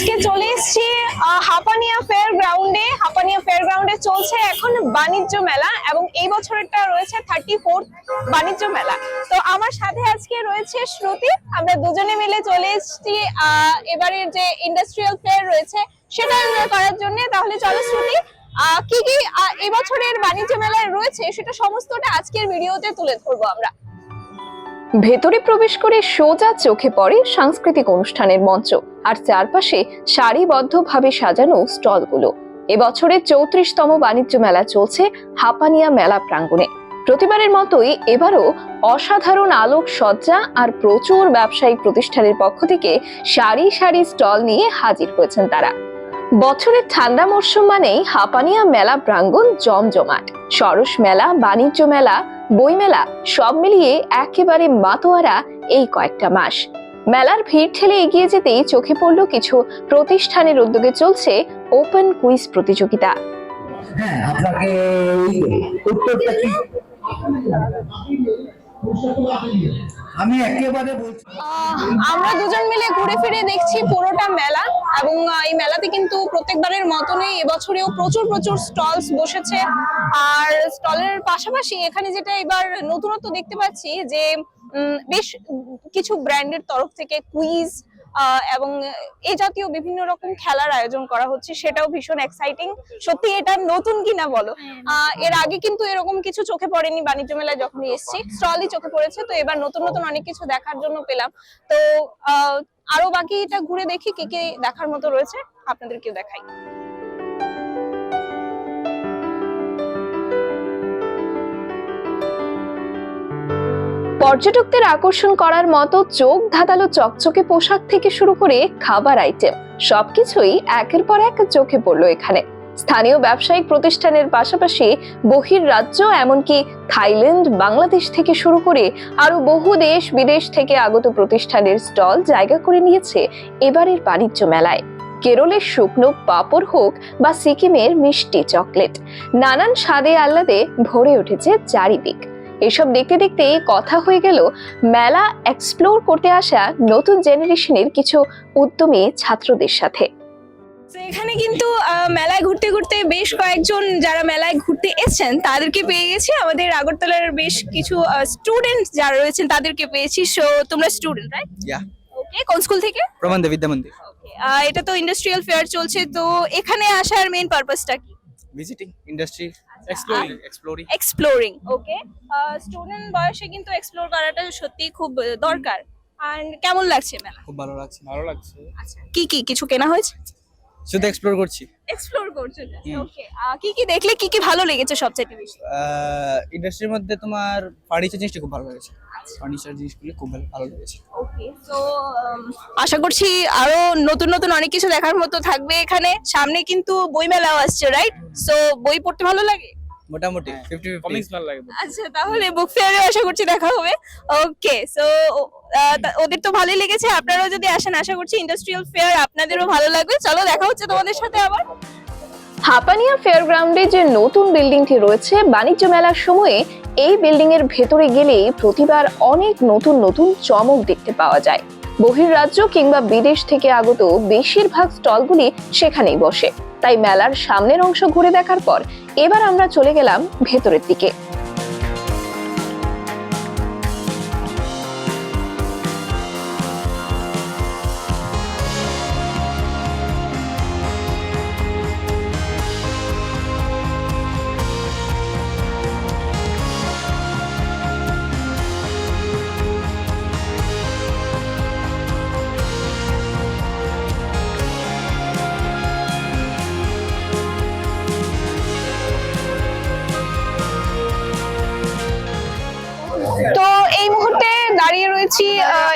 আজকে চলে এসেছি হাপানিয়া ফেয়ার গ্রাউন্ডে হাপানিয়া ফেয়ার গ্রাউন্ডে চলছে এখন বাণিজ্য মেলা এবং এই বছরেরটা রয়েছে থার্টি ফোর্থ বাণিজ্য মেলা। তো আমার সাথে আজকে রয়েছে শ্রুতি। আমরা দুজনে মিলে চলে এসেছি এবারের যে ইন্ডাস্ট্রিয়াল ফেয়ার রয়েছে সেটা করার জন্য। তাহলে চলো শ্রুতি কি কি আহ, এই বছরের বাণিজ্য মেলায় রয়েছে সেটা সমস্তটা আজকের ভিডিওতে তুলে ধরবো আমরা। ভেতরে প্রবেশ করে সোজা চোখে পড়ে সাংস্কৃতিক অনুষ্ঠানের মঞ্চ, আর চারপাশে সারিবদ্ধভাবে সাজানো স্টলগুলো। এবছরের চৌত্রিশতম বাণিজ্য মেলা চলছে হাপানিয়া মেলা প্রাঙ্গণে। প্রতিবারের মতোই এবারও অসাধারণ আলোক সজ্জা আর প্রচুর ব্যবসায়িক প্রতিষ্ঠানের পক্ষ থেকে সারি সারি স্টল নিয়ে হাজির হয়েছেন তারা। বছরের ঠান্ডা মরশুম মানেই হাপানিয়া মেলা প্রাঙ্গণ জমজমাট। সরস মেলা, বাণিজ্য মেলা বইমেলা সব মিলিয়ে একেবারে মাতোয়ারা এই কয়েকটা মাস। মেলার ভিড় ঠেলে এগিয়ে যেতেই চোখে পড়ল কিছু প্রতিষ্ঠানের উদ্যোগে চলছে ওপেন কুইজ প্রতিযোগিতা। হ্যাঁ আপনাকে আমি একেবারে বলছি আমরা দুজন মিলে ঘুরে ফিরে দেখছি পুরোটা মেলা এবং এই মেলাতে কিন্তু প্রত্যেকবারের মতনই এবছরেও প্রচুর প্রচুর স্টলস বসেছে। আর স্টলের পাশাপাশি এখানে যেটা এবার নতুনত্ব দেখতে পাচ্ছি যে বেশ কিছু ব্র্যান্ডের তরফ থেকে কুইজ এবং এই জাতীয় বিভিন্ন রকম খেলার আয়োজন করা হচ্ছে সেটাও ভীষণ এক্সাইটিং সত্যি এটা নতুন কিনা বলো? আহ, এর আগে কিন্তু এরকম কিছু চোখে পড়েনি বাণিজ্য মেলায় যখন এসছি স্টলই চোখে পড়েছে তো এবার নতুন নতুন অনেক কিছু দেখার জন্য পেলাম। তো আহ, আরও বাকিটা ঘুরে দেখি কি কি দেখার মতো রয়েছে আপনাদেরকেও দেখাই। পর্যটকদের আকর্ষণ করার মতো চোখ ধাঁধালো চকচকে পোশাক থেকে শুরু করে খাবার আইটেম, সবকিছুই একের পর এক চোখে পড়ল এখানে। স্থানীয় ব্যবসায়িক প্রতিষ্ঠানের পাশাপাশি বহির রাজ্য, এমনকি থাইল্যান্ড, বাংলাদেশ থেকে শুরু করে আরও বহু দেশ বিদেশ থেকে আগত প্রতিষ্ঠানের স্টল জায়গা করে নিয়েছে এবারের বাণিজ্য মেলায়। কেরলের শুকনো পাপড় হোক বা সিকিমের মিষ্টি চকলেট, নানান স্বাদে আহ্লাদে ভরে উঠেছে চারিদিক। এসব দেখতে দেখতে কথা হয়ে গেল মেলা এক্সপ্লোর করতে আসা নতুন জেনারেশনের কিছু উদ্যমী ছাত্রদের সাথে। তো এখানে কিন্তু মেলায় ঘুরতে ঘুরতে বেশ কয়েকজন যারা মেলায় ঘুরতে এসেছেন তাদেরকে পেয়ে গেছি। আমাদের আগরতলার বেশ কিছু স্টুডেন্ট যারা রয়েছেন তাদেরকে পেয়েছি। সো তোমরা স্টুডেন্ট রাইট. ওকে কোন স্কুল থেকে? প্রমাণ বিদ্যা মন্দির। এটা তো ইন্ডাস্ট্রিয়াল ফেয়ার চলছে। তো এখানে আসার মেইন পারপাসটা কি? Visiting industry exploring exploring exploring okay student বয়সে কিন্তু এক্সপ্লোর করাটা সত্যি খুব দরকার। আর কেমন লাগছে মেলা? খুব ভালো লাগছে ভালো লাগছে। আচ্ছা কি কি কিছু কেনা হয়েছে? শুধু এক্সপ্লোর করছি। এক্সপ্লোর করছ। ওকে কি কি দেখলে কি কি ভালো লেগেছে সবচেয়ে বেশি? ইন্ডাস্ট্রির মধ্যে তোমার ফার্নিচার জিনিসটা খুব ভালো লেগেছে। ফার্নিচার জিনিসগুলো খুব ভালো ভালো লেগেছে। ওকে তো আশা করছি আরও নতুন নতুন অনেক কিছু দেখার মতো থাকবে এখানে। সামনে কিন্তু বই মেলাও আসছে রাইট সো বই পড়তে ভালো লাগে? মোটামুটি ফিফটি কমিক্স ভালো লাগে আচ্ছা তাহলে বুক ফেয়ারে আশা করছি দেখা হবে। ওকে সো ওদের তো ভালোই লেগেছে। আপনারাও যদি আসেন আশা করছি ইন্ডাস্ট্রিয়াল ফেয়ার আপনাদেরও ভালো লাগবে। চলো দেখা হচ্ছে তোমাদের সাথে আবার। হাপানিয়া ফেয়ার গ্রাউন্ডে যে নতুন বিল্ডিংটি রয়েছে বাণিজ্য মেলার সময়ে এই বিল্ডিং এর ভেতরে গেলে প্রতিবার অনেক নতুন নতুন চমক দেখতে পাওয়া যায়। বহির্রাজ্য কিংবা বিদেশ থেকে আগত বেশিরভাগ স্টলগুলি সেখানেই বসে। তাই মেলার সামনের অংশ ঘুরে দেখার পর এবার আমরা চলে গেলাম ভেতরের দিকে।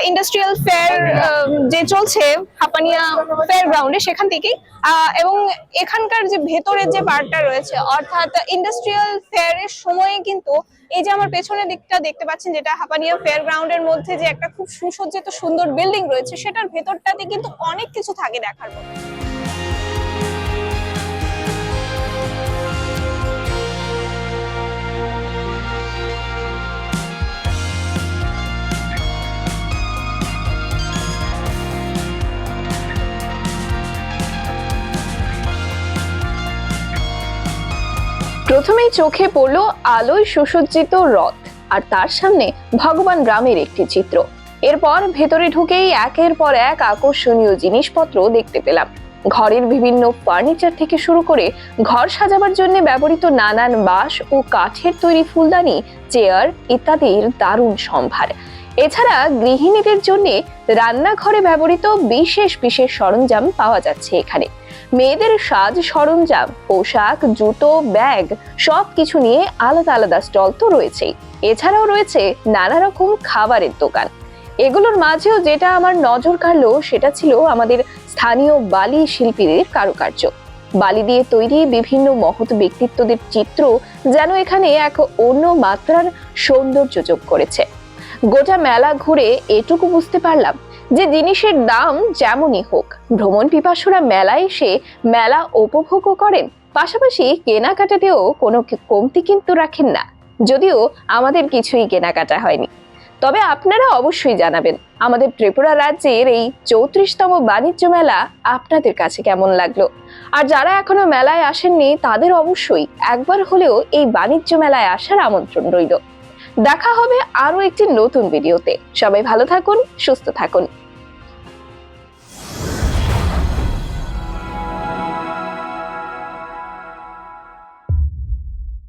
ইন্ডাস্ট্রিয়াল ফেয়ার যে চলছে হাপানিয়া ফেয়ার গ্রাউন্ডে সেখান থেকেই এবং এখানকার যে ভেতরের যে পার্টটা রয়েছে, অর্থাৎ ইন্ডাস্ট্রিয়াল ফেয়ারের সময়ে কিন্তু এই যে আমার পেছনের দিকটা দেখতে পাচ্ছেন, যেটা হাপানিয়া ফেয়ার গ্রাউন্ডের মধ্যে যে একটা খুব সুসজ্জিত সুন্দর বিল্ডিং রয়েছে, সেটার ভেতরটাতে কিন্তু অনেক কিছু থাকে দেখার মতো। প্রথমেই চোখে পড়ল আলোয় সুসজ্জিত রথ আর তার সামনে ভগবান রামের একটি চিত্র। এরপর ভেতরে ঢুকেই একের পর এক আকর্ষণীয় জিনিসপত্র দেখতে পেলাম। ঘরের বিভিন্ন ফার্নিচার থেকে শুরু করে ঘর সাজাবার জন্য ব্যবহৃত নানান বাঁশ ও কাঠের তৈরি ফুলদানি, চেয়ার ইত্যাদির দারুণ সম্ভার। এছাড়া গৃহিণীদের জন্য রান্নাঘরে ব্যবহৃত বিশেষ বিশেষ সরঞ্জাম পাওয়া যাচ্ছে এখানে। মেয়েদের সাজ, সরঞ্জাম, পোশাক, জুতো, ব্যাগ সব কিছু নিয়ে আলাদা আলাদা স্টল তো রয়েছেই। এছাড়াও রয়েছে নানা রকম খাবারের দোকান। এগুলোর মাঝেও যেটা আমার নজর কাড়লো, সেটা ছিল আমাদের স্থানীয় বালি শিল্পীদের কারুকার্য। বালি দিয়ে তৈরি বিভিন্ন মহৎ ব্যক্তিত্বদের চিত্র যেন এখানে এক অন্য মাত্রার সৌন্দর্য যোগ করেছে। গোটা মেলা ঘুরে এটুকু বুঝতে পারলাম যে জিনিসের দাম যেমনই হোক, ভ্রমণ পিপাসুরা মেলায় এসে মেলা উপভোগও করেন। পাশাপাশি কেনাকাটাতেও কোনো কমতি কিন্তু রাখেন না। যদিও আমাদের কিছুই কেনাকাটা হয়নি। তবে আপনারা অবশ্যই জানাবেন, আমাদের ত্রিপুরা রাজ্যের এই চৌত্রিশতম বাণিজ্য মেলা আপনাদের কাছে কেমন লাগল? আর যারা এখনও মেলায় আসেননি, তাদের অবশ্যই একবার হলেও এই বাণিজ্য মেলায় আসার আমন্ত্রণ রইল। দেখা হবে আরও একটি নতুন ভিডিওতে। সবাই ভালো থাকুন সুস্থ থাকুন।